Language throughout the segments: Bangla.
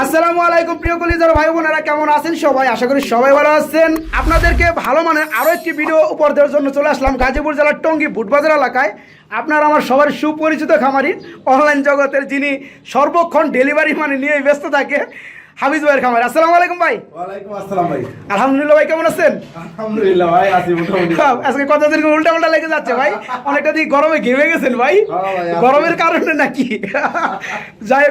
আসসালামু আলাইকুম প্রিয় কলিজার ভাই বোনেরা কেমন আছেন সবাই? আশা করি সবাই ভালো আছেন। আপনাদেরকে ভালো মানের আরও একটি ভিডিও উপর দেওয়ার জন্য চলে আসলাম গাজীপুর জেলার টঙ্গী বুটবাজার এলাকায়। আপনার আমার সবার সুপরিচিত খামারি অনলাইন জগতের যিনি সর্বক্ষণ ডেলিভারি মানে নিয়ে ব্যস্ত থাকে হাফিজ ভাইয়ের খামারি। আসসালামু আলাইকুম ভাই। ওয়ালাইকুম আসসালাম ভাই। আলহামদুলিল্লাহ ভাই কেমন আছেন? আলহামদুলিল্লাহ ভাই আছি মোটামুটি। আজকে কথা দিন উল্টা উল্টা লেগে যাচ্ছে ভাই। অনেকটা দিন গরমে ঘেমে গেছেন ভাই। হ্যাঁ গরমের কারণে নাকি? যাই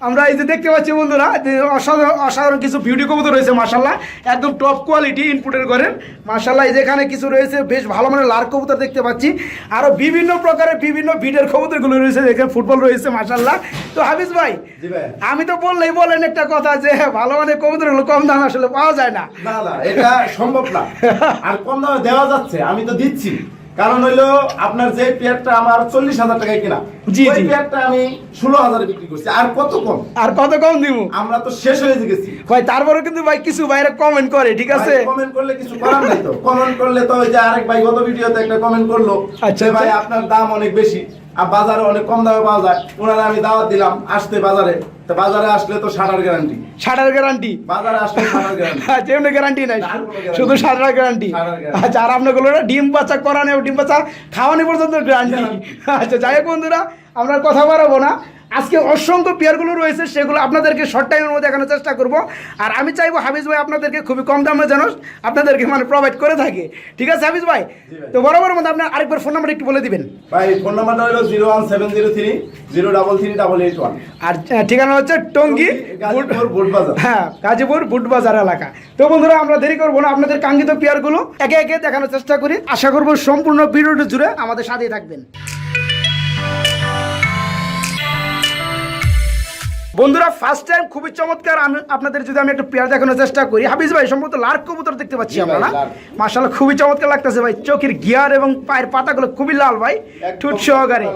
আমরা এই যে দেখতে পাচ্ছি বন্ধুরা যে অসাধারণ অসাধারণ কিছু বিউটি কবুতর রয়েছে মাসাল্লাহ একদম টপ কোয়ালিটি ইনপুটের করেন মাসাল্লাহ এই যেখানে কিছু রয়েছে বেশ ভালো মানের লার কবুতর দেখতে পাচ্ছি। আরও বিভিন্ন প্রকারের বিভিন্ন বিটের কবুতরগুলো রয়েছে এখানে ফুটবল রয়েছে মাসাল্লাহ তো হাফিজ ভাই আমি তো বললেই বলেন একটা কথা যে ভালো মানের কবুতরগুলো কম দাম আসলে পাওয়া যায় না এটা সম্ভব না। আর কম দামে দেওয়া যাচ্ছে আমি তো দিচ্ছি। কারণ হইল আপনার যে পেয়ারটা আমার চল্লিশ হাজার টাকায় কিনা জি, জি। পেয়ারটা আমি ষোলো হাজারে বিক্রি করছি। আর কত কম? আর কত কম দিব আমরা তো শেষ হয়ে গেছি। ভাই তারপরে কিন্তু ভাই কিছু বাইরে কমেন্ট করে ঠিক আছে? কমেন্ট করলে কিছু করার নাই তো। কমেন্ট করলে তো ওই যে আরেক ভাই গত ভিডিওতে একটা কমেন্ট করল আচ্ছা, ভাই আচ্ছা। আপনার দাম অনেক বেশি। আর বাজারে অনেক কম দামে পাওয়া যায়। ওনারা আমি দাওয়াত দিলাম আসতে বাজারে। তো বাজারে আসলে তো সাটার গ্যারান্টি। Shutter guarantee? বাজারে আসলে শাটার গ্যারান্টি। যেমনি গ্যারান্টি নাই শুধু শাটার গ্যারান্টি। আচ্ছা আর আপনাগুলো ডিম বাচ্চা করানো ডিম বাচ্চা খাওয়ানি পর্যন্ত গ্যারান্টি। আচ্ছা যাই হোক বন্ধুরা আমরা কথা বাড়াবো না। আজকে অসংখ্য পেয়ারগুলো রয়েছে সেগুলো আপনাদেরকে শর্ট টাইমের মধ্যে দেখানোর চেষ্টা করব। আর আমি চাইব হাফিজ ভাই আপনাদেরকে খুবই কম দামে যেন আপনাদেরকে মানে প্রোভাইড করে থাকে। ঠিক আছে হাফিজ ভাই? তো বরাবর মধ্যে আপনার আরেকবার ফোন নাম্বার একটু বলে দিবেন। ভাই ফোন নাম্বারটা হলো zero one seven zero three zero double three double eight one আর ঠিকানা হচ্ছে টঙ্গি। হ্যাঁ গাজীপুর বুটবাজার এলাকা। তো বন্ধুরা আমরা দেরি করব না আপনাদের কাঙ্ক্ষিত পেয়ারগুলো একে একে দেখানোর চেষ্টা করি। আশা করব সম্পূর্ণ ভিডিওটি জুড়ে আমাদের সাথেই থাকবেন। বন্ধুরা ফার্স্ট টাইম খুবই চমৎকার। আমি আপনাদের যদি আমি একটা পেয়ার দেখানোর চেষ্টা করি হাফিজ ভাই সম্ভবত লার্ক কবুতর দেখতে পাচ্ছি আমরা না? মার্শাল খুবই চমৎকার লাগতেছে ভাই। চোখের গিয়ার এবং পায়ের পাতাগুলো খুবই লাল ভাই। ঠুট সহকারে।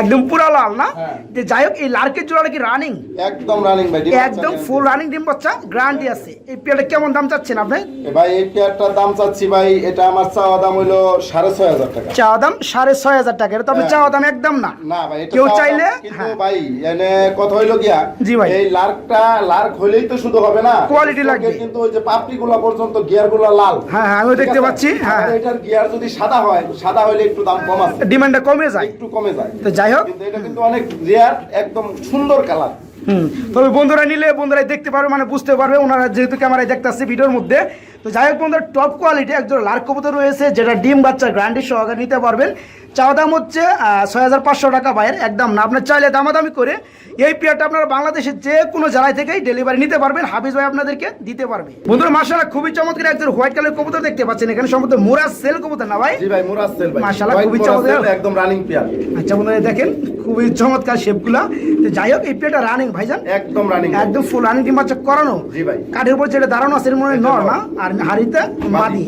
একদম পুরা লাল না? হ্যাঁ। যে যাই হোক এই লার্কের জোড়াটা কি রানিং একদম রানিং ভাই একদম ফুল রানিং ডিম বাচ্চা গ্যারান্টি আছে। এই পেয়ারটা কেমন দাম চাচ্ছেন আপনি? এ ভাই এই পেয়ারটার দাম চাচ্ছি ভাই এটা আমার চাওয়া দাম হইল সাড়ে ছয় হাজার টাকা। চাওয়া দাম সাড়ে ছয় হাজার টাকা এটা তো আপনি হ্যাঁ। চাওয়া দাম একদম না। না ভাই এটা কেউ চাইলে কিন্তু হ্যাঁ। ভাই এনে কথা হইল গিয়া জি ভাই। এই লার্কটা লার্ক হইলেই তো শুধু হবে না। কোয়ালিটি লাগবে। কিন্তু ওই যে পাপড়ি গুলা পর্যন্ত গিয়ারগুলা লাল। হ্যাঁ, হ্যাঁ, ঠিক দেখতে পাচ্ছি, হ্যাঁ। এটার গিয়ার যদি সাদা হয় সাদা হইলে একটু দাম কম আছে। ডিমান্ডটা কমে যায়। একটু কমে যায়। তো যাই হোক। কিন্তু এটা কিন্তু অনেক রেয়ার একদম সুন্দর কালার হুম তবে বন্ধুরা নিলে বন্ধুরা দেখতে পারবে মানে বুঝতে পারবে ওনারা যেহেতু ক্যামেরায় দেখতে আসছে ভিডিওর মধ্যে। তো যাই হোক বন্ধুরা টপ কোয়ালিটি একজন লার্ক কবুতর রয়েছে যেটা ডিম বাচ্চা গ্রান্ডি সহকারে নিতে পারবেন। চাওয়া দাম হচ্ছে ছয় হাজার পাঁচশো টাকা বাইরের একদম না। আপনার চাইলে দামাদামি করে এই পেয়ারটা আপনারা বাংলাদেশের যে কোনো জেলায় থেকেই ডেলিভারি নিতে পারবেন। হাফিজ ভাই আপনাদেরকে দিতে পারবে। বন্ধুরা মার্শাল্লাহ খুবই চমৎকার একজন হোয়াইট কালার কবুতর দেখতে পাচ্ছেন। এখানে সম্ভবত মোরা সেল কবুতর না ভাই? জি ভাই মুরাজ সেল ভাই। মাশাআল্লাহ, খুবই চমৎকার। একদম রানিং পেয়ার। আচ্ছা বন্ধুরা দেখেন খুবই চমৎকার শেপগুলা তো যাই হোক এই পেয়ারটা রানিং ভাইজান। একদম রানিং একদম ফুল রানিং ডিম বাচ্চা করানো। জি ভাই। কাঠের উপর যেটা দাঁড়ানো আছে মনে নর। না? আর হাড়িতে মাদি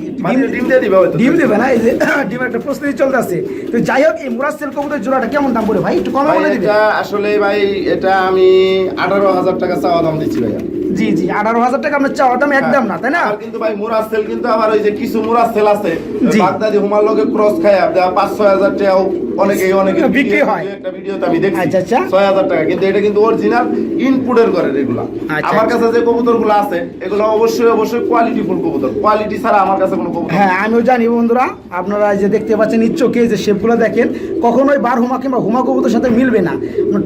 ডিম দিয়ে দিবে ডিম দেবে না এই যে ডিমের একটা প্রস্তুতি চলতেছে। তো যাই হোক এই মুরাসেল কবুতর জোড়াটা কেমন দাম পড়ে ভাই? একটু কমে বলে দিবেন আসলে ভাই এটা আমি আঠারো হাজার টাকা চাওয়া দাম দিচ্ছি ভাইয়া। জি জি আঠারো হাজার টাকা আপনার চাওয়া দাম একদম না তাই না? কিন্তু ভাই সেল কিন্তু আবার ওই যে কিছু সেল আছে। বাগদাদি হুমার লগে ক্রস খায় পাঁচ ছয় হাজার টাকাও অনেকে অনেকে বিক্রি হয়। একটা ভিডিওতে আমি দেখছি। আচ্ছা, আচ্ছা। ছয় হাজার টাকা কিন্তু এটা কিন্তু অরিজিনাল ইনপুটের করে এগুলা আমার আচ্ছা। কাছে যে কবুতরগুলো আছে এগুলো অবশ্যই অবশ্যই কোয়ালিটি ফুল কবুতর। কোয়ালিটি ছাড়া আমার কাছে কোনো কবুতর হ্যাঁ আমিও জানি বন্ধুরা আপনারা যে দেখতে পাচ্ছেন ইচ্ছকে যে শেপগুলো দেখেন কখনোই বার হুমা কিংবা হুমা কবুতর সাথে মিলবে না।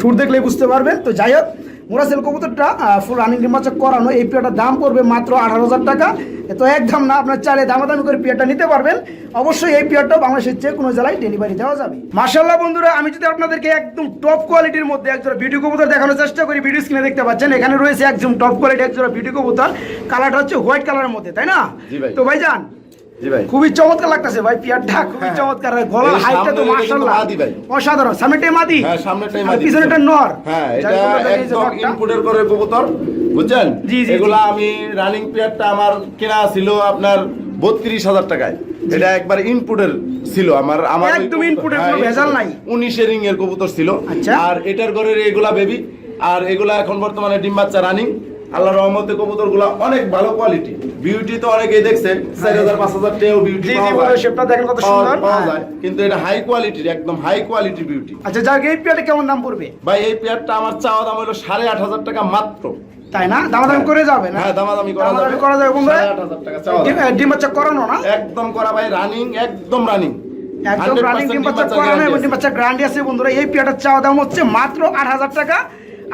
ঠুর দেখলে বুঝতে পারবেন। তো যাই হোক মোরাসেল কবুতরটা ফুল রানিং ডিমাচক করানো। এই পেয়ারটার দাম পড়বে মাত্র আঠারো হাজার টাকা। তো একদম না আপনার চাইলে দামাদামি করে পেয়ারটা নিতে পারবেন। অবশ্যই এই পেয়ারটাও বাংলাদেশের যে কোনো জেলায় ডেলিভারি দেওয়া যাবে। মার্শাল্লাহ বন্ধুরা আমি যদি আপনাদেরকে একদম টপ কোয়ালিটির মধ্যে একজোড়া ভিডিও কবুতর দেখানোর চেষ্টা করি ভিডিও স্ক্রিনে দেখতে পাচ্ছেন এখানে রয়েছে একদম টপ কোয়ালিটি একজোড়া ভিডিও কবুতর। কালারটা হচ্ছে হোয়াইট কালারের মধ্যে তাই না। তো ভাইজান ভাই খুবই চমৎকার লাগতেছে ভাই পিয়ারটা খুবই হ্যাঁ। চমৎকার। গলার হাইটটা তো মাশাআল্লাহ। অসাধারণ। সামনেটাই মাদি। হ্যাঁ সামনেটাই মাদি। পিছনেটা নর। হ্যাঁ এটা একদম ইনপুটের করে কবুতর বুঝছেন? এগুলা আমি রানিং পেয়ারটা আমার কেনা ছিল আপনার বত্রিশ হাজার টাকায়। এটা একবার ইনপুটের ছিল। আমার আমার একদম input এর হ্যাঁ, কোনো ভেজাল নাই। উনিশের রিং এর কবুতর ছিল। আচ্ছা। আর এটার ঘরের এগুলা বেবি আর এগুলা এখন বর্তমানে ডিম বাচ্চা রানিং আল্লাহ রহমতে কবুতরগুলা অনেক ভালো কোয়ালিটি বিউটি তো অনেকেই দেখছে চার হাজার পাঁচ হাজার টেও বিউটি দেখেন কত সুন্দর। পাওয়া হ্যাঁ। যায় কিন্তু এটা হাই কোয়ালিটির একদম হাই কোয়ালিটি বিউটি আচ্ছা যাক এই পিয়ারটা কেমন দাম পড়বে? ভাই এই পেয়ারটা আমার চাওয়া দাম হলো সাড়ে আট হাজার টাকা মাত্র। তাই না? দামাদামি করে যাবে না? হ্যাঁ দামাদামি করা যাবে। করা যাবে টাকা ডিম- বাচ্চা করানো না? একদম করা ভাই রানিং একদম রানিং একদম রানিং ডিম বাচ্চা করানো এবং ডিম বাচ্চা গ্রান্ডি আছে বন্ধুরা। এই পেয়ারটার চাওয়া দাম হচ্ছে মাত্র আট হাজার টাকা।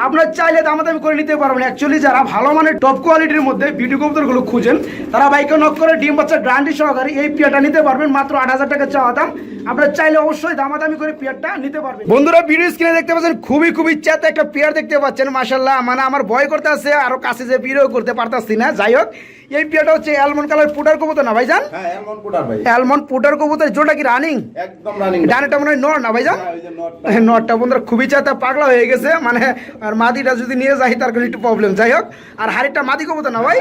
আপনার চাইলে দামাদামি করে নিতে পারবেন অ্যাকচুয়ালি যারা ভালো মানের টপ কোয়ালিটির মধ্যে বিউটি কবুতরগুলো খুঁজেন, তারা বাইকে নক করে ডিম বাচ্চা গ্রান্ডি সহকারে এই পিয়াটা নিতে পারবেন। মাত্র আট হাজার টাকা চাওয়া দাম। আপনার চাইলে অবশ্যই দামাদামি করে পেয়ারটা নিতে পারবেন। বন্ধুরা ভিডিও স্ক্রিনে দেখতে পাচ্ছেন, খুবই খুবই চাতে একটা পেয়ার দেখতে পাচ্ছেন মাসাল্লাহ মানে আমার ভয় করতে আছে আরও কাছে যে ভিডিও করতে পারতাছি না। যাই হোক এই পেয়ারটা হচ্ছে অ্যালমন্ড কালার পুটার কবুতর না ভাইজান? হ্যাঁ এমন কোটার ভাই। অ্যালমন্ড পুটার কবুতর জোটা কি রানিং একদম রানিং ডানেটা মনে হয় নর না ভাইজান? ওই যে নটটা নটটা বন্ধুরা খুবই চাতা পাগলা হয়ে গেছে মানে আর মাদিটা যদি নিয়ে যাই তার কোনো একটু প্রবলেম যাই হোক আর হাড়িটা মাদি কবুতর না ভাই?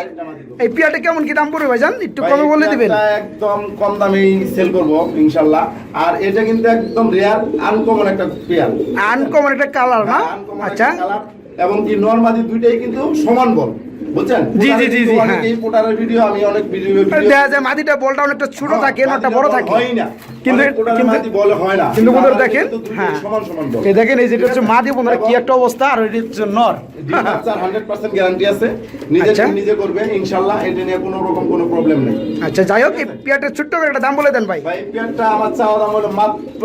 এই পিয়াটা কেমন কি দাম পড়বে ভাইজান? একটু কমে বলে এটা দিবেন। একদম কম দামেই সেল করব ইনশাআল্লাহ আর এটা কিন্তু একদম রেয়ার আনকমন একটা পেয়ার। আনকমন একটা কালার না? আচ্ছা। এবং কি নরমাদি দুইটাই কিন্তু সমান বল। বুঝছেন? জি, জি, জি, জি, অনেক হ্যাঁ। এই পোটারের ভিডিও আমি অনেক ভিডিও দেখা যায় মাদিটা বলটা অনেকটা ছোট থাকে নটটা বড় থাকে। হয় না। কিন্তু কিন্তু পোটারের কিন্তু মাদি বলে হয় না। কিন্তু বন্ধুরা দেখেন, হ্যাঁ। সমান সমান বল এই দেখেন এই যেটা হচ্ছে মাদি বন্ধুরা কি একটা অবস্থা আর এটা হচ্ছে নর। ডিম 100% গ্যারান্টি আছে। নিজে আচ্ছা। নিজে করবে ইনশাআল্লাহ এটা নিয়ে কোনো রকম কোনো প্রবলেম নেই। আচ্ছা যাই হোক এই ছোট্ট করে একটা দাম বলে দেন ভাই। ভাই পেয়ারটা আমার চাওয়া দাম হলো মাত্র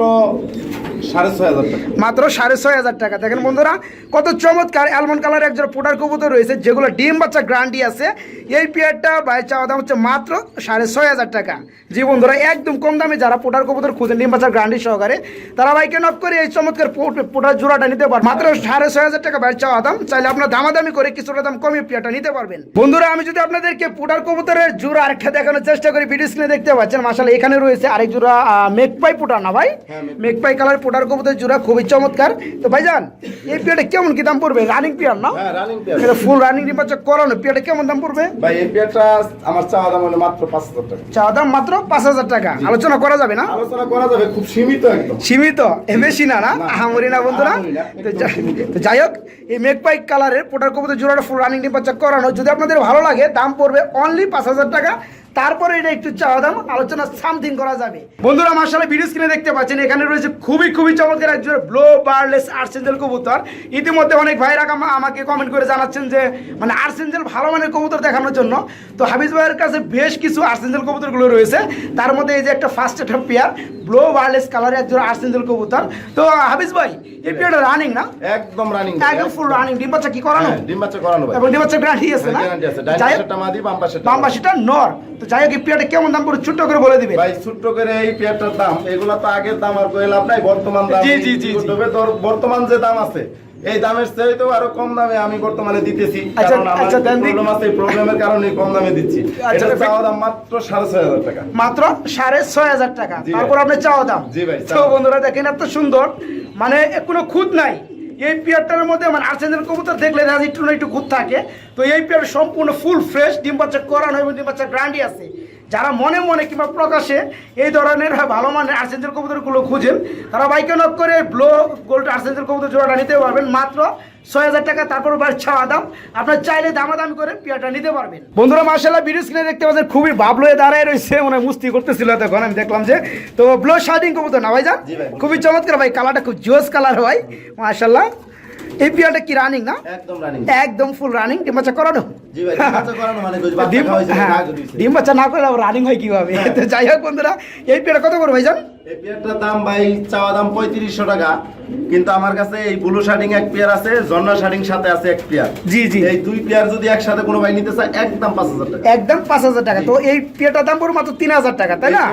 সাড়ে ছয় হাজার টাকা। মাত্র সাড়ে ছয় হাজার টাকা। দেখেন বন্ধুরা কত চমৎকার অ্যালমন্ড কালার একজন পোটার কবুতর রয়েছে যেগুলো ডিম বাচ্চা গ্রান্টি আছে। এই পেয়ারটা বাই চাওয়া দাম হচ্ছে মাত্র সাড়ে ছয় হাজার টাকা। জি বন্ধুরা একদম কম দামে যারা পোটার কবুতর খুঁজেন ডিম বাচ্চা গ্রান্টি সহকারে তারা বাইকে নক করে এই চমৎকার পোটার জোড়াটা নিতে পারবেন মাত্র সাড়ে ছয় হাজার টাকা বাইর চাওয়া দাম চাইলে আপনার দামাদামি করে কিছুটা দাম কমিয়ে পেয়ারটা নিতে পারবেন। বন্ধুরা আমি যদি আপনাদেরকে পোটার কবুতরের জোড়া আরেকটা দেখানোর চেষ্টা করি ভিডিও স্ক্রিনে দেখতে পাচ্ছেন মাসাল এখানে রয়েছে আরেক জোড়া মেকপাই পোটা না ভাই? হ্যাঁ, মেঘপাই। মেকপাই কালার পোটার কবুতর জোড়া খুবই চমৎকার। তো ভাইজান এই পিয়াটা কেমন কি দাম পড়বে? রানিং পিয়ার না? ফুল রানিং পেয়ার এটা ফুল রানিং রিপাচার কেমন দাম পড়বে? ভাই এই পেয়ারটা আমার চাওয়া দাম হলো মাত্র পাঁচ হাজার টাকা। চাওয়া দাম মাত্র পাঁচ হাজার টাকা। আলোচনা করা যাবে না? আলোচনা করা যাবে খুব সীমিত একদম। সীমিত? বেশি না না? আহামরি না বন্ধুরা। তো যাই হোক এই মেকপাই কালারের পোটার কবুতর জোড়াটা ফুল রানিং রিপাচার করানো। যদি আপনাদের ভালো লাগে দাম পড়বে অনলি পাঁচ হাজার টাকা। তারপরে এটা একটু চাওয়া দাম আলোচনা সামথিং করা যাবে। বন্ধুরা মার্শাল ভিডিও স্ক্রিনে দেখতে পাচ্ছেন এখানে রয়েছে খুবই খুবই চমৎকার একজন ব্লো বার্লেস আর্সেঞ্জেল কবুতর। ইতিমধ্যে অনেক ভাইরা আমাকে কমেন্ট করে জানাচ্ছেন যে মানে আর্সেঞ্জেল ভালো মানের কবুতর দেখানোর জন্য। তো হাবিজ ভাইয়ের কাছে বেশ কিছু আর্সেঞ্জেল কবুতরগুলো রয়েছে। তার মধ্যে এই যে একটা ফার্স্ট একটা পেয়ার ব্লো বার্লেস কালারের একজন আর্সেঞ্জেল কবুতর। তো হাবিজ ভাই এই পেয়ারটা রানিং না? একদম রানিং একদম ফুল রানিং ডিম বাচ্চা কি করানো? ডিম বাচ্চা করানো এবং ডিম বাচ্চা গ্যারান্টি আছে না? গ্যারান্টি আছে। ডাইন পাশেরটা মাদি বাম পাশেরটা বাম নর। তো যাই হোক এই পেয়ারটা কেমন দাম পড়ে ছোট্ট করে বলে ভাই ছোট্ট করে এই পেয়ারটার দাম এগুলা তো আগের দাম আর কই লাভ নাই বর্তমান দাম। জি, জি, জি, জি। ইউটিউবে তোর বর্তমান যে দাম আছে এই দামের চাইতেও আরও কম দামে আমি বর্তমানে দিতেছি। আচ্ছা, কারণ আমার আচ্ছা, প্রবলেম আছে এই প্রবলেমের কারণে কম দামে দিচ্ছি। আচ্ছা, এটা দেখ- চাওয়া দাম মাত্র সাড়ে ছয় হাজার টাকা। মাত্র সাড়ে ছয় হাজার টাকা। তারপর আপনি চাওয়া দাম। জি ভাই, তো বন্ধুরা দেখেন এত সুন্দর। মানে কোনো খুঁত নাই। এই পেয়ারটার মধ্যে মানে আর্সেনের কবুতর দেখলে রাজি একটু না, একটু খুঁত থাকে। তো এই পেয়ার সম্পূর্ণ ফুল ফ্রেশ ডিম বাচ্চা করানো এবং ডিম বাচ্চা গ্রান্ডি আছে। যারা মনে মনে কিংবা প্রকাশে এই ধরনের ভালো মানের আর্সেন্সের কবুতরগুলো খুঁজেন, তারা বাইকে নক করে ব্লো গোল্ড আর্সেন্সের কবুতর জোড়াটা নিতে পারবেন। মাত্র ছয় হাজার টাকা তারপর বাড়ি ছাওয়া দাম। আপনার চাইলে দামাদামি করে পেয়ারটা নিতে পারবেন। বন্ধুরা মার্শাল্লাহ ভিডিও স্ক্রিনে দেখতে পাচ্ছেন খুবই ভাবলো হয়ে দাঁড়ায় রয়েছে মানে মুস্তি করতেছিল তখন আমি দেখলাম যে। তো ব্লো শার্টিং কবুতর না ভাই। খুবই চমৎকার ভাই কালারটা খুব জোস কালার ভাই মার্শাল্লাহ এই পেয়ারটা কি রানিং না? একদম রানিং একদম ফুল রানিং ডিম বাচ্চা করানো? জি ভাই ডিম বাচ্চা করানো মানে ডিম হ্যাঁ, ডিম বাচ্চা না করলে রানিং হয় কীভাবে? তো যাই হোক বন্ধুরা এই পেয়ারটা কত করে ভাইজান এই পেয়ারটার দাম ভাই চাওয়া দাম পঁয়ত্রিশশো টাকা কিন্তু আমার কাছে এই ব্লু শার্টিং এক পেয়ার আছে জন্না শার্টিং সাথে আছে এক পেয়ার জি জি। এই দুই পেয়ার যদি একসাথে কোনো ভাই নিতে চায় একদম পাঁচ হাজার টাকা। একদম পাঁচ হাজার টাকা। তো এই পেয়ারটার দাম মাত্র তিন হাজার টাকা তাই না?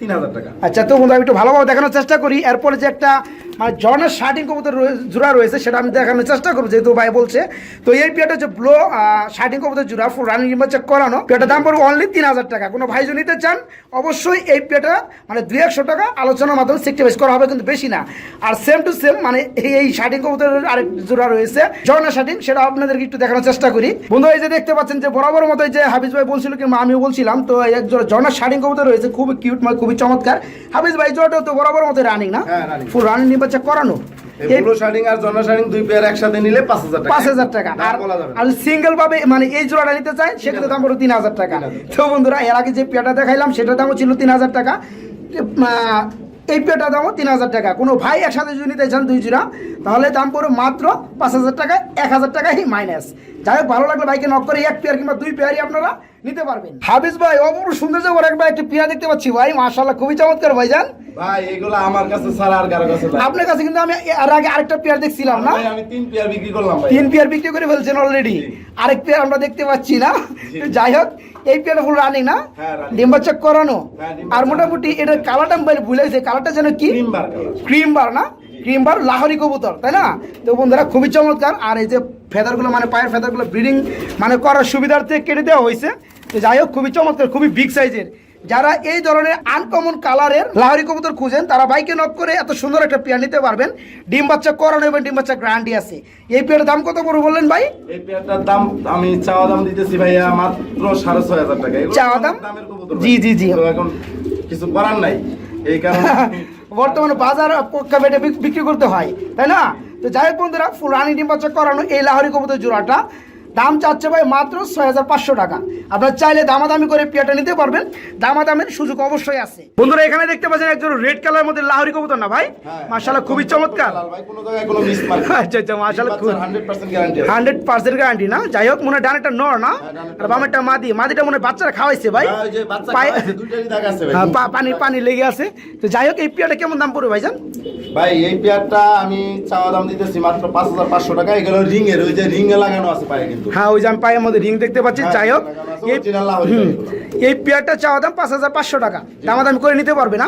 তিন হাজার টাকা। আচ্ছা তো বন্ধু আমি একটু ভালোভাবে দেখানোর চেষ্টা করি। এরপরে যে একটা মানে জর্নার শার্টিং কবুতর জোড়া রয়েছে সেটা আমি দেখানোর চেষ্টা করব যেহেতু ভাই বলছে। তো এই পেয়ারটা হচ্ছে ব্লো শার্টিং কবুতর জোড়া ফুল রানিং করানো। পেয়ারটার দাম পড়বে অনলি তিন হাজার টাকা। কোনো ভাই যদি নিতে চান অবশ্যই এই পেয়ারটা মানে দুই একশো টাকা আলোচনার মাধ্যমে সেক্টিভাইজ করা হবে কিন্তু বেশি না। আর সেম টু সেম মানে এই শার্টিং কবুতরের আরেক জোড়া রয়েছে জর্নার শার্টিং সেটা আপনাদেরকে একটু দেখানোর চেষ্টা করি। বন্ধু এই যে দেখতে পাচ্ছেন যে বরাবর মতো যে হাবিজ ভাই বলছিল কিংবা আমিও বলছিলাম তো এক জোড়া জর্নার শার্টিং কবুতর রয়েছে খুবই কিউট মানে খুবই চমৎকার। হাবিজ ভাই জোড়াটাও তো বরাবর মতো রানিং না? হ্যাঁ, ফুল রানিং নির্বাচন করানো? এই ব্লু শার্টিং আর জন্না শার্টিং দুই পেয়ার একসাথে নিলে পাঁচ হাজার টাকা। পাঁচ হাজার টাকা। দাম আর বলা যাবে না। আর সিঙ্গেল ভাবে মানে এই জোড়াটা নিতে চাই সেক্ষেত্রে দাম পড়ো তিন হাজার টাকা। 3,000 তো বন্ধুরা এর আগে যে পেয়াটা দেখাইলাম সেটার দামও ছিল তিন হাজার টাকা। আহ, এই পেটা দামও তিন হাজার টাকা। কোনো ভাই একসাথে যদি নিতে চান দুই জোড়া, তাহলে দাম পড়বে মাত্র পাঁচ হাজার টাকা এক হাজার টাকাই মাইনাস যাই হোক ভালো লাগলে বাইকে নক করে এক পেয়ার কিংবা দুই পেয়ারই আপনারা নিতে পারবেন। হাফিজ ভাই অপূর্ব সুন্দর জবর একটা একটা পেয়ার দেখতে পাচ্ছি। ভাই মাশাআল্লাহ খুবই চমৎকার ভাইজান। ভাই এগুলা আমার কাছে ছাড়া আর কারও কাছে নাই। আপনার কাছে কিন্তু আমি এর আগে আরেকটা পেয়ার দেখছিলাম না? ভাই, আমি তিন পেয়ার বিক্রি করলাম ভাই। তিন পেয়ার বিক্রি করে ফেলছেন অলরেডি আরেক পেয়ার আমরা দেখতে পাচ্ছি না। যাই হোক এই পেয়ার ফুল রানিং না? হ্যাঁ, running। ডিম করানো। হ্যাঁ, আর মোটামুটি এটার কালারটা আমি ভুলে গেছে। কালারটা যেন কি? ক্রিম বার ক্রিম বার না? ক্রিম বার লাহরি কবুতর তাই না? তো বন্ধুরা খুবই চমৎকার। আর এই যে ফেদারগুলো মানে পায়ের ফেদারগুলো ব্রিডিং মানে করার সুবিধার্থে কেটে দেওয়া হয়েছে। তো যাই হোক খুবই চমৎকার খুবই বিগ সাইজের যারা এই ধরনের আনকমন কালারের লাহরি কবুতর খুঁজেন তারা বাইকে নক করে এত সুন্দর একটা পেয়ার নিতে পারবেন। ডিম বাচ্চা করানো এবং ডিম বাচ্চা গ্যারান্টি আছে। এই পেয়ারের দাম কত করে বললেন ভাই? এই পেয়ারটার দাম আমি চাওয়া দাম দিতেছি ভাইয়া মাত্র সাড়ে ছয় হাজার টাকা। চাওয়া দাম? জি, জি, জি। এখন কিছু করার নাই। এই কারণে বর্তমানে বাজার বিক- বিক্রি করতে হয়, তাই না? তো যাই হোক বন্ধুরা ফুল রানি ডিম বাচ্চা করানো এই লাহরি কবুতর জোড়াটা। দাম চাচ্ছে ভাই মাত্র ছয় হাজার পাঁচশো টাকা। আপনার চাইলে দামাদামি করে পেয়াটা নিতে পারবেন। দামাদামের সুযোগ অবশ্যই আছে। বন্ধুরা এখানে দেখতে পাচ্ছেন একজন রেড কালার মধ্যে লাহরি কবুতর না ভাই? হ্যাঁ, মাশাআল্লাহ খুবই চমৎকার। লাল ভাই কোনো জায়গায় কোনো মিস মার্ক আচ্ছা আচ্ছা মাশাআল্লাহ হান্ড্রেড পার্সেন্ট গ্যারান্টি না। যাই হোক মনে হয় ডানেরটা নর না? হ্যাঁ, আর বামেরটা মাদি। মাদিটা মনে হয় বাচ্চারা খাওয়াইছে ভাই। হ্যাঁ, ভাই। হ্যাঁ, পানি পানি লেগে আছে। তো যাই হোক এই পেয়ারটা কেমন দাম পড়বে ভাইজান? ভাই এই পেয়ারটা আমি চাওয়া দাম দিতেছি মাত্র পাঁচ হাজার পাঁচশো টাকা। এগুলো রিং এর ওই যে রিং এ লাগানো আছে পায়ে কিন্তু। হ্যাঁ ওই যে আমি পায়ের মধ্যে রিং দেখতে পাচ্ছি হ্যাঁ, যাই হোক এই পেয়ারটা চাওয়া দাম পাঁচ হাজার পাঁচশো টাকা। দামাদামি করে নিতে পারবে না।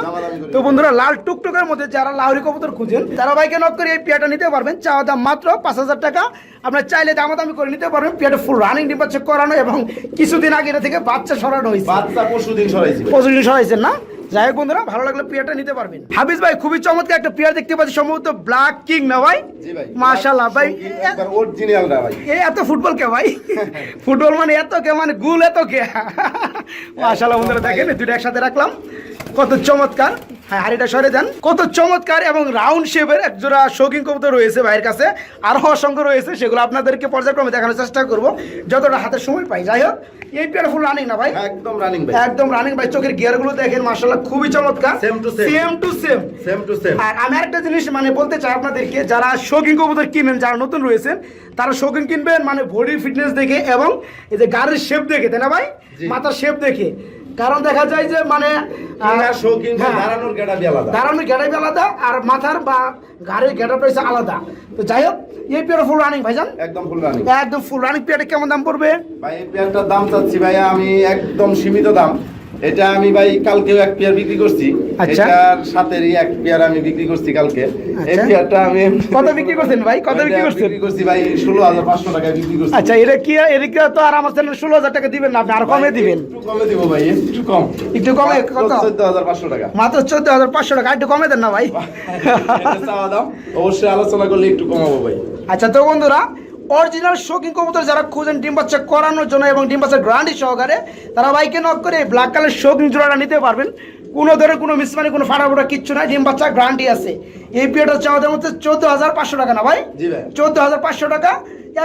তো বন্ধুরা লাল টুকটুকের মধ্যে যারা লাহরি কবুতর খুঁজেন তারা বাইকে নক করে এই পেয়ারটা নিতে পারবেন। চাওয়া দাম মাত্র পাঁচ হাজার টাকা। আপনার চাইলে দামাদামি করে নিতে পারবেন। পেয়ারটা ফুল রানিং ডিপাচ্ছে করানো এবং কিছুদিন আগে থেকে বাচ্চা সরানো হয়েছে। বাচ্চা পরশু দিন সরাইছি সরাইছেন না? যাই হোক বন্ধুরা ভালো লাগলে পিয়ারটা নিতে পারবেন হাবিজ ভাই খুবই চমৎকার একটা পিয়ার দেখতে পাচ্ছি সম্ভবত ব্ল্যাক কিং না ভাই? জি ভাই একবার অরিজিনালটা ভাই। এই এত ফুটবল কে ভাই? ফুটবল মানে এত কে মানে গুল এত কে? মাশাআল্লাহ বন্ধুরা দেখেন দুটো একসাথে রাখলাম। কত চমৎকার। হ্যাঁ হাড়িটা সরে দেন কত চমৎকার এবং রাউন্ড শেপের শৌখিন কবুতর রয়েছে ভাইয়ের কাছে। আরও অসংখ্য রয়েছে সেগুলো আপনাদেরকে পর্যায়ক্রমে দেখানোর চেষ্টা করব। যতটা হাতের সময় পাই। যাই হোক এই পেয়ার ফুল রানিং না ভাই? একদম রানিং ভাই। একদম রানিং ভাই। চোখের গিয়ারগুলো দেখেন মাশাআল্লাহ খুবই চমৎকার। Same to same. Same to same same to same আর আমি একটা জিনিস মানে বলতে চাই আপনাদেরকে যারা শৌখিন কবুতর কিনেন যারা নতুন রয়েছেন তারা শৌখিন কিনবেন মানে বডির ফিটনেস দেখে এবং এই যে গাড়ির শেপ দেখে তাই না ভাই? মাথার শেপ দেখে। কারণ দেখা যায় যে মানে হ্যাঁ, দাঁড়ানোর গেটাবি আলাদা। আর মাথার বা গাড়ির গেটাপ রয়েছে আলাদা। তো যাই হোক এই পেয়ার ফুল রানিং ভাইজান? একদম ফুল রানিং একদম ফুল রানিং পেয়ারে কেমন দাম পড়বে? ভাই এই পেয়ারটার দাম চাচ্ছি ভাই আমি একদম সীমিত দাম। এটা আমি ভাই কালকেও এক পেয়ার বিক্রি করছি। আচ্ছা। এটার সাথেরই এক পেয়ার আমি বিক্রি করছি কালকে। এই আচ্ছা। পেয়ারটা আমি কত বিক্রি করছেন ভাই? কত বিক্রি করছেন? বিক্রি করছি ভাই ষোলো হাজার পাঁচশো টাকায় বিক্রি করছি। আচ্ছা এটা কি এদিকে তো আর আমার চ্যানেল ষোলো হাজার টাকা দিবেন না? আপনি আর কমে দিবেন। একটু কমে দিব ভাই একটু কম। একটু কমে কত? চোদ্দ হাজার পাঁচশো টাকা। মাত্র চোদ্দ হাজার পাঁচশো টাকা। একটু কমে দেন না ভাই? এটা চাওয়া দাম। অবশ্যই আলোচনা করলে একটু কমাবো ভাই। আচ্ছা তো বন্ধুরা অরিজিনাল শৌখিন কবুতর যারা খুঁজেন ডিম বাচ্চা করানোর জন্য এবং ডিম বাচ্চা গ্রান্ডি সহকারে তারা বাইকে নক করে ব্ল্যাক কালার শৌখিন জোড়াটা নিতে পারবেন। কোনো ধরে কোনো মিসমানি কোনো ফাটাফোটা কিচ্ছু নাই ডিম বাচ্চা গ্রান্ডি আছে। এই পিরিয়ডটা চাওয়াদের মধ্যে চোদ্দ হাজার পাঁচশো টাকা না ভাই। চোদ্দ হাজার পাঁচশো টাকা।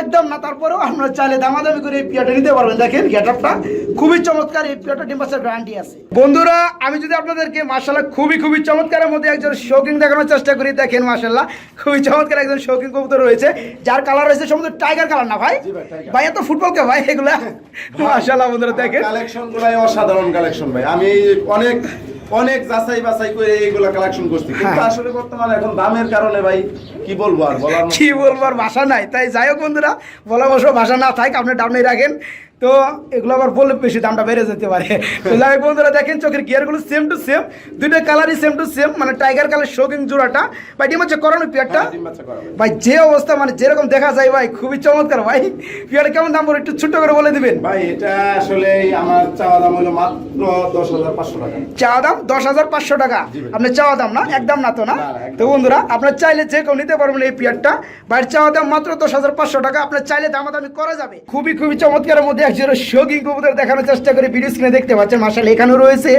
একদম না তারপরেও আপনারা চাইলে দামাদামি করে এই পিয়াটা নিতে পারবেন। দেখেন গেটআপটা খুবই চমৎকার এই পিয়াটা ডিম্বাসের গ্যারান্টি আছে। বন্ধুরা আমি যদি আপনাদেরকে মার্শাল্লাহ খুবই খুবই চমৎকারের মধ্যে একজন শৌখিন দেখানোর চেষ্টা করি দেখেন মার্শাল্লাহ খুবই চমৎকার একজন শৌখিন কবুতর রয়েছে যার কালার রয়েছে সমুদ্র টাইগার কালার না ভাই। ভাই এত ফুটবল কে ভাই এগুলা? মার্শাল্লাহ বন্ধুরা দেখেন। কালেকশন গুলাই অসাধারণ কালেকশন ভাই। আমি অনেক অনেক যাচাই বাছাই করে এইগুলা কালেকশন করছি। কিন্তু হ্যাঁ। আসলে বর্তমানে এখন দামের কারণে ভাই কি বলব আর বলার কি বলব আর ভাষা নাই। তাই যাই হোক বন্ধুরা বলা বসো ভাষা না থাক আপনি ডাউনে রাখেন। তো এগুলো আবার বললে বেশি দামটা বেড়ে যেতে পারে। হোক বন্ধুরা দেখেন চোখের গিয়ারগুলো সেম টু সেম দুটো কালারই সেম টু সেম মানে টাইগার কালার শোকিং জোড়াটা। ভাই ডিম হচ্ছে করানো পিয়ারটা? হ্যাঁ, ভাই। ভাই যে অবস্থা মানে যেরকম দেখা যায় ভাই খুবই চমৎকার ভাই। পিয়ারটা কেমন দাম পড়ে একটু ছোট্ট করে বলে দিবেন। ভাই এটা আসলে আমার চাওয়া দাম হলো মাত্র দশ হাজার পাঁচশো টাকা। চাওয়া দাম দশ হাজার পাঁচশো টাকা? আপনার চাওয়া দাম না? একদম না তো না। তো বন্ধুরা আপনার চাইলে যে কেউ নিতে পারবেন এই পিয়ারটা। বাইরের চাওয়া দাম মাত্র দশ হাজার পাঁচশো টাকা আপনার চাইলে দামাদামি করা যাবে। খুবই খুবই চমৎকারের মধ্যে একজন শৌখিন কবুতর দেখানোর চেষ্টা করে ভিডিও স্ক্রিনে দেখতে পাচ্ছেন মাসাল এখানেও রয়েছে।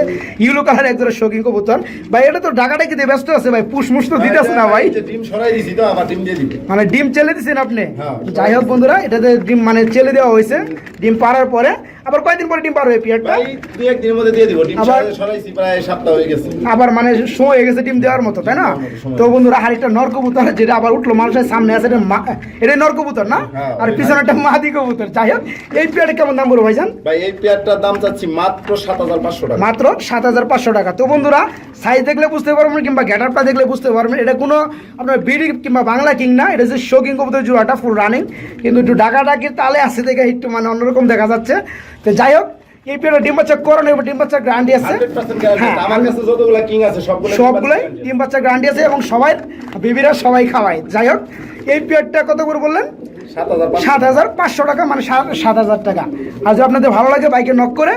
ইউলো কালার একজন শৌখিন কবুতর। ভাই এটা তো ঢাকাটা দিয়ে ব্যস্ত আছে ভাই? পুষ মুষ তো দিতেছে না ভাই। ডিম সরাই দিছি তো আবার ডিম দিয়ে দিবে। মানে ডিম চেলে দিছেন আপনি? হ্যাঁ। যাই হোক বন্ধুরা এটাতে ডিম মানে চেলে দেওয়া হয়েছে। ডিম পাড়ার পরে আবার কয়দিন পরে ডিম পার ভাই দুই একদিনের মধ্যে দিয়ে দিব। ডিম আবার- সরাইছি প্রায় সপ্তাহ হয়ে গেছে। আবার মানে সময় হয়ে গেছে ডিম দেওয়ার মতো তাই না? তো বন্ধুরা নর কবুতর যেটা আবার উঠল মানুষের সামনে আছে এটা এটা নর কবুতর না? হ্যাঁ, আর পিছনে একটা মাদি কবুতর। যাই হোক এই পেয়ারটা কেমন দাম ভাইজান? ভাই এই পেয়ারটার দাম চাচ্ছি মাত্র সাত হাজার পাঁচশো টাকা। মাত্র সাত হাজার পাঁচশো টাকা। তো বন্ধুরা সাইজ দেখলে বুঝতে পারবেন কিংবা গ্যাটারটা দেখলে বুঝতে পারবেন। এটা কোনো আপনার বিডি কিংবা বাংলা কিং না এটা যে শো কিং কবুতর জোড়াটা ফুল রানিং কিন্তু একটু ডাকা ডাকির তালে আসে দেখে একটু মানে অন্যরকম দেখা যাচ্ছে। তো যাই হোক এই পেয়ারটা ডিম বাচ্চা করানো এবার ডিম বাচ্চা গ্যারান্টি আছে। হ্যাঁ, আমার কাছে যতগুলা কিং আছে সবগুলো সবগুলোই ডিম বাচ্চা গ্যারান্টি আছে এবং সবাই বিবিরা সবাই খাওয়ায়। যাই হোক এই পেয়ারটা কত করে বললেন? সাত হাজার পাঁচশো টাকা মানে সাত- সাত হাজার টাকা। আর যদি আপনাদের ভালো লাগে বাইকে নক করে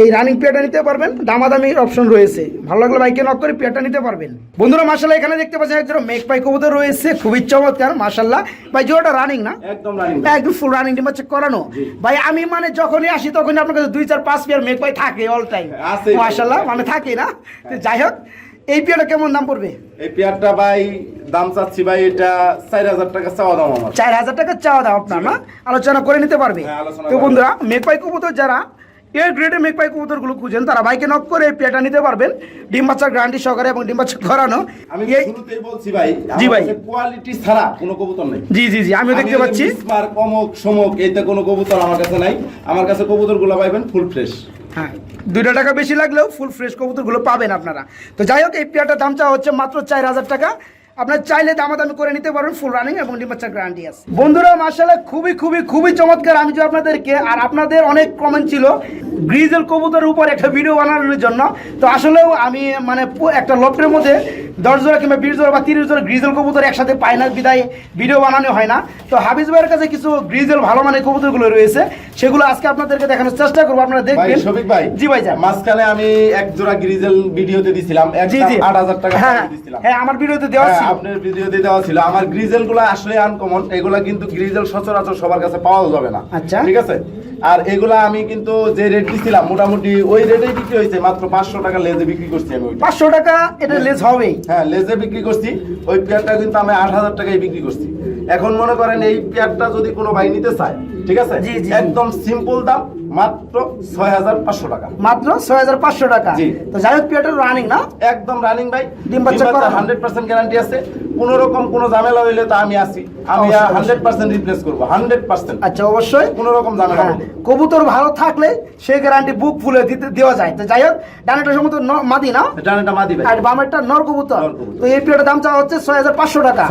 এই রানিং পেয়ারটা নিতে পারবেন। দামাদামির অপশন রয়েছে। ভালো লাগলে বাইকে নক করে পেয়ারটা নিতে পারবেন। বন্ধুরা মাসাল্লাহ এখানে দেখতে পাচ্ছেন একজন মেক পাই কবুতর রয়েছে। খুবই চমৎকার মাসাল্লাহ ভাই জোড়াটা রানিং না? একদম রানিং একদম ফুল রানিং ডিম হচ্ছে করানো। ভাই আমি মানে যখনই আসি তখনই আপনার কাছে দুই চার পাঁচ পেয়ার মেক পাই থাকে অল টাইম আছে। মাসাল্লাহ মানে থাকে না? তো যাই হোক এই পেয়ারটা কেমন দাম পড়বে? এই পেয়ারটা ভাই দাম চাচ্ছি ভাই এটা চার হাজার টাকা চাওয়া দাম আমার। চার হাজার টাকা চাওয়া দাম আপনার না? আলোচনা করে নিতে পারবে। হ্যাঁ, তো। বন্ধুরা মেকপাই কবুতর যারা এর গ্রেডের মেকপাই কবুতরগুলো খুঁজেন তারা বাইকে নক করে পেটা নিতে পারবেন। ডিম বাচ্চা গ্যারান্টি সহকারে এবং ডিম বাচ্চা করানো আমি শুরুতেই বলছি ভাই জি ভাই। কোয়ালিটি ছাড়া কোনো কবুতর নেই। জি জি জি আমিও দেখতে পাচ্ছি। কমক সমক এইতে কোনো কবুতর আমার কাছে নাই। আমার কাছে কবুতরগুলো পাইবেন ফুল ফ্রেশ হ্যাঁ দুইটা টাকা বেশি লাগলেও ফুল ফ্রেশ কবুতরগুলো পাবেন আপনারা। তো যাই হোক এই পেয়ারটার দাম চাওয়া হচ্ছে মাত্র চার হাজার টাকা। আপনার চাইলে দামাদামি করে নিতে পারবেন ফুল রানিং এবং ডিম বাচ্চা গ্যারান্টি আছে। বন্ধুরা মার্শাল্লাহ খুবই খুবই খুবই চমৎকার। আমি যে আপনাদেরকে আর আপনাদের অনেক কমেন্ট ছিল, গ্রিজেল কবুতরের উপর একটা ভিডিও বানানোর জন্য। তো আসলেও আমি মানে একটা লফটের মধ্যে দশ জোড়া কিংবা বিশ জোড়া বা তিরিশ জোড়া গ্রিজেল কবুতর একসাথে পাই না, বিদায় ভিডিও বানানো হয় না। তো হাবিজ ভাইয়ের কাছে কিছু গ্রিজেল ভালো মানের কবুতরগুলো রয়েছে। সেগুলো আজকে আপনাদেরকে দেখানোর চেষ্টা করব আপনারা দেখবেন। শফিক ভাই জি ভাই মাঝখানে আমি এক জোড়া গ্রিজেল ভিডিওতে দিছিলাম এক জি জি। আট হাজার টাকা হ্যাঁ দিছিলাম। হ্যাঁ আমার ভিডিওতে দেওয়া হ্যাঁ, ছিল। আপনার ভিডিওতে দেওয়া ছিল। আমার গ্রিজেলগুলো আসলে আনকমন এগুলা কিন্তু গ্রিজেল সচরাচর সবার কাছে পাওয়া যাবে না। আচ্ছা। ঠিক আছে? আর এগুলা আমি কিন্তু যে রেট দিছিলাম মোটামুটি ওই রেটেই বিক্রি হয়েছে মাত্র পাঁচশো টাকা লেজে বিক্রি করছি আমি পাঁচশো টাকা এটা লেজ হবেই। হ্যাঁ লেজে বিক্রি করছি ওই পেয়ারটা কিন্তু আমি আট হাজার টাকায় বিক্রি করছি। এখন মনে করেন এই পেয়ারটা যদি কোনো ভাই নিতে চায় ঠিক আছে? জি। একদম সিম্পল দাম। মাত্র ছয় হাজার পাঁচশো টাকা। মাত্র ছয় হাজার পাঁচশো টাকা? তো যাই হোক পিয়াটার রানিং না? একদম রানিং ভাই। ডিম বাচ্চা হান্ড্রেড পার্সেন্ট গ্যারান্টি আছে। কোন রকম কোনো ঝামেলা হইলে তো আমি আছি। আমি হান্ড্রেড পার্সেন্ট রিপ্লেস করব হান্ড্রেড পার্সেন্ট আচ্ছা অবশ্যই। কোনো রকম ঝামেলা হ্যাঁ। কবুতর ভালো থাকলে সেই গ্যারান্টি বুক ফুলে দিতে দেওয়া যায়। তো যাই হোক ডানেটা সম্ভবত মাদি না? জানেটা মাদি আর বামেরটা নর কবুতর। তো এই পিরিয়ডের দাম চাওয়া হচ্ছে ছয় হাজার পাঁচশো টাকা।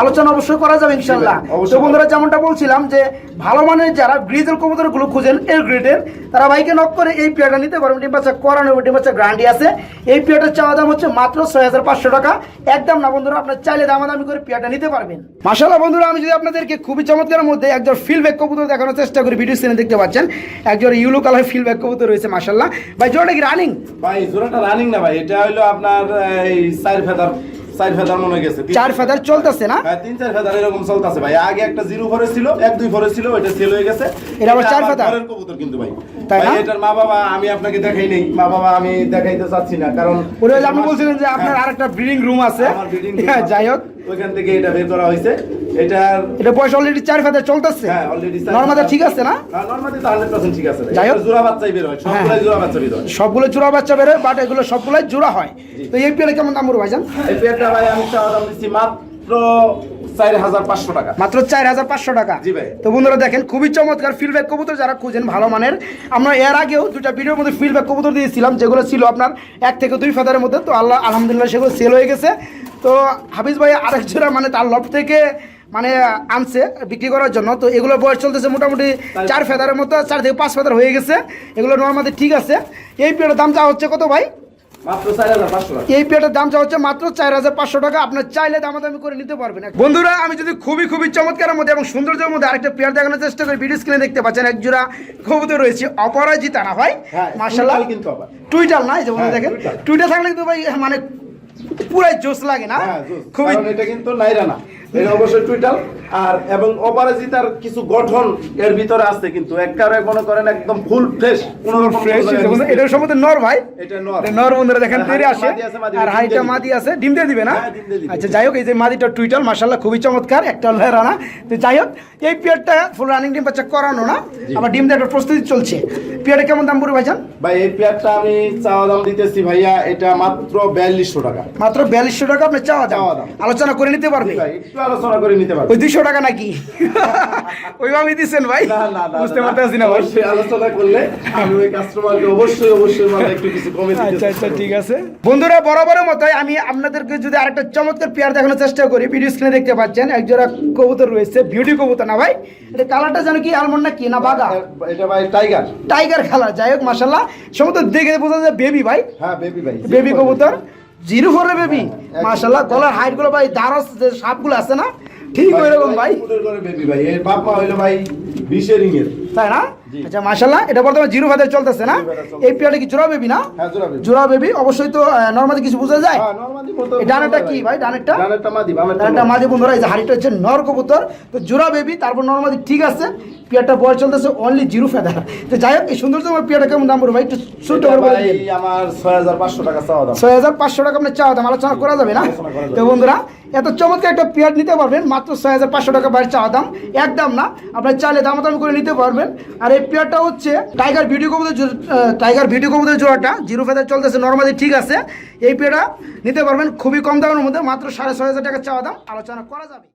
আলোচনা অবশ্যই করা যাবে ইনশাল্লাহ। তো বন্ধুরা যেমনটা বলছিলাম যে ভালো মানের যারা গ্রিজের কবুতরগুলো খুঁজেন এর গ্রেডের তারা বাইকে নক করে এই পিয়াটা নিতে পারবেন ডিম বাচ্চা করানো ডিম বাচ্চা গ্যারান্টি আছে। এই পিয়াটার চাওয়া দাম হচ্ছে মাত্র ছয় হাজার পাঁচশো টাকা। একদম না বন্ধুরা আপনার চাইলে দামাদামি করে পিয়াটা নিতে পারবেন। মাসাল্লাহ বন্ধুরা আমি যদি আপনাদেরকে খুবই চমৎকারের মধ্যে একজন ফিল ব্যাক কবুতর দেখানোর চেষ্টা করি ভিডিও স্ক্রিনে দেখতে পাচ্ছেন একজন ইউলো কালার ফিল ব্যাক কবুতর রয়েছে মাসাল্লাহ ভাই জোড়াটা কি রানিং ভাই জোড়াটা রানিং না ভাই এটা হলো আপনার এই চার ফেদার। চার ফেদার মনে গেছে চার ফেদার চলতেছে না? হ্যাঁ তিন চার ফেদার এরকম চলতেছে ভাই। আগে একটা জিরো ফরে ছিল এক দুই ফরে ছিল ওইটা সেল হয়ে গেছে। এটা আবার চার ফেদার? ঘরের কবুতর কিন্তু ভাই। তাই না? এটার মা বাবা আমি আপনাকে দেখাই নেই। মা বাবা আমি দেখাইতে চাচ্ছি না কারণ হলো আপনি বলছিলেন যে আপনার হ্যাঁ, আরেকটা ব্রিডিং রুম আছে। হ্যাঁ, যাই হোক। ওইখান থেকে এটা বের করা হয়েছে। এটার এটা বয়স অলরেডি চার ফেদার চলতেছে? হ্যাঁ অলরেডি নর্মাদা ঠিক আছে না? নর্মাদি তো 100% ঠিক আছে যাই হোক। জোড়া বাচ্চাই বের হয় সবগুলাই হ্যাঁ। জোড়া বাচ্চা বের হয়। সবগুলো জোড়া বাচ্চা বেরোয় বাট এগুলো সবগুলোই জোড়া হয়। তো এই পেয়ারে কেমন দাম পড়বে ভাইজান? এই পেয়ারটা ভাই আমি চাওয়া দাম দিচ্ছি মাত্র টাকা। মাত্র চার হাজার পাঁচশো টাকা। জি ভাই। তো বন্ধুরা দেখেন খুবই চমৎকার ফিডব্যাক কবুতর যারা খুঁজেন ভালো মানের। আমরা এর আগেও দুটা ভিডিওর মধ্যে ফিডব্যাক কবুতর দিয়েছিলাম যেগুলো ছিল আপনার এক থেকে দুই ফেদারের মধ্যে। তো আল্লাহ আলহামদুলিল্লাহ সেগুলো সেল হয়ে গেছে। তো হাফিজ ভাই আরেক জোড়া মানে তার লব থেকে মানে আনছে বিক্রি করার জন্য। তো এগুলো বয়স চলতেছে মোটামুটি চার ফেদারের মতো চার থেকে পাঁচ ফেদার হয়ে গেছে। এগুলো নর্মালি ঠিক আছে। এই পেয়ারের দাম চা হচ্ছে কত ভাই? এই পেটের দাম চা হচ্ছে মাত্র চার হাজার পাঁচশো টাকা। আপনার চাইলে দামাদামি করে নিতে পারবেন। বন্ধুরা আমি যদি খুবই খুবই চমৎকারের মধ্যে এবং সৌন্দর্যের মধ্যে আরেকটা পেয়ার দেখানোর চেষ্টা করি ভিডিও স্ক্রিনে দেখতে পাচ্ছেন এক জোড়া কবুতর রয়েছে অপরাজিতা না ভাই? হ্যাঁ, মার্শাল্লাহ কিন্তু আবার। না এই যে বন্ধু হ্যাঁ, দেখেন। টুইটাল। থাকলে কিন্তু ভাই মানে পুরাই জোস লাগে না? হ্যাঁ, খুবই এটা কিন্তু নাইরা না। এটা অবশ্যই টুইটাল আর এবং অপরাজিতার কিছু গঠন এর ভিতরে আছে কিন্তু। একবারে মনে করেন একদম ফুল ফ্রেশ কোনো ফ্রেশ এটা সম্বন্ধে নর ভাই। এটা নর। নর বন্ধুরা দেখেন আর তেরে আসে। আছে, আর হাইটা মাদি আছে ডিম দিয়ে দিবে না? হ্যাঁ, দিয়ে। আচ্ছা যাই হোক এই যে মাদিটা টুইটাল মাশাল্লাহ খুবই চমৎকার। একটা লয় রানা। তো যাই হোক এই পিয়ারটা ফুল রানিং ডিম বাচ্চা করানো না আবার ডিম দেওয়ার প্রস্তুতি চলছে। পিয়ারটা কেমন দাম পড়বে ভাইজান? ভাই এই পেয়ারটা আমি চাওয়া দাম দিতেছি ভাইয়া এটা মাত্র বিয়াল্লিশশো টাকা। মাত্র বিয়াল্লিশশো টাকা আপনি চাওয়া দাম। আলোচনা করে নিতে পারবে। ভাই একটু আলোচনা করে নিতে পারব ওই দুইশো টাকা নাকি? ওইভাবে দিচ্ছেন ভাই? বুঝতে পারতেছি না ভাই। আলোচনা করলে আমি ওই কাস্টমারকে অবশ্যই অবশ্যই মানে একটু কিছু কমে দিতে আচ্ছা আচ্ছা ঠিক আছে। বন্ধুরা বরাবরের মতোই আমি আপনাদেরকে যদি আরেকটা চমৎকার পেয়ার দেখানোর চেষ্টা করি ভিডিও স্ক্রিনে দেখতে পাচ্ছেন এক জোড়া কবুতর রয়েছে বিউটি কবুতর না ভাই? এটা কালারটা জানো কি আলমন্ড না কি না বাগা এটা ভাই টাইগার টাইগার কালার যাই হোক মাসাল্লাহ সমস্ত দেখে বোঝা যায় বেবি ভাই। হ্যাঁ বেবি ভাই। বেবি কবুতর। জিরো ফোরে বেবি। মাশাল্লাহ গলার হাইটগুলো ভাই দারস যে সাপগুলো আছে না ঠিক ওই রকম ভাই বেবি ভাই এর বাপ মা হইল ভাই বিশের রিংয়ের তাই না। আচ্ছা মাসাল্লাহ এটা বর্তমানে জিরো চলতেছে না। এই পেয়ারটা কি জোড়া বেবি না? হ্যাঁ জোড়া বেবি অবশ্যই তো নর্মালি কিছু বোঝা যায়? হ্যাঁ ডানেরটা কি ভাই ডানেরটা? ডানেরটা মাদি বন্ধুরা এই যে হাড়িটা হচ্ছে নর কবুতর। তো জোড়া বেবি তারপর নর্মালি ঠিক আছে পেয়ারটা বয়স চলতেছে অনলি জিরো ফেদার। তো যাই হোক এই সৌন্দর্য পেয়ারটা কেমন দাম পড়বে ভাই একটু ছোট করে বলে দিন। আমার ছয় হাজার পাঁচশো টাকা চাওয়া দাম। ছয় হাজার পাঁচশো টাকা আপনার চাওয়া দাম আলোচনা করা যাবে না। তো বন্ধুরা এত চমৎকার একটা পেয়ার নিতে পারবেন মাত্র ছয় হাজার পাঁচশো টাকা বাইরের চাওয়া দাম একদম না। আপনার চাইলে দাম করে নিতে পারবেন। আর এই পেয়ারটা হচ্ছে টাইগার ভিডিও কবুতর টাইগার ভিডিও কবুতর জোড়াটা। জিরো ফেদার চলতেছে নর্মালি ঠিক আছে। এই পেয়ারটা নিতে পারবেন খুবই কম দামের মধ্যে, মাত্র সাড়ে ছয় হাজার টাকা চাওয়া দাম। আলোচনা করা যাবে।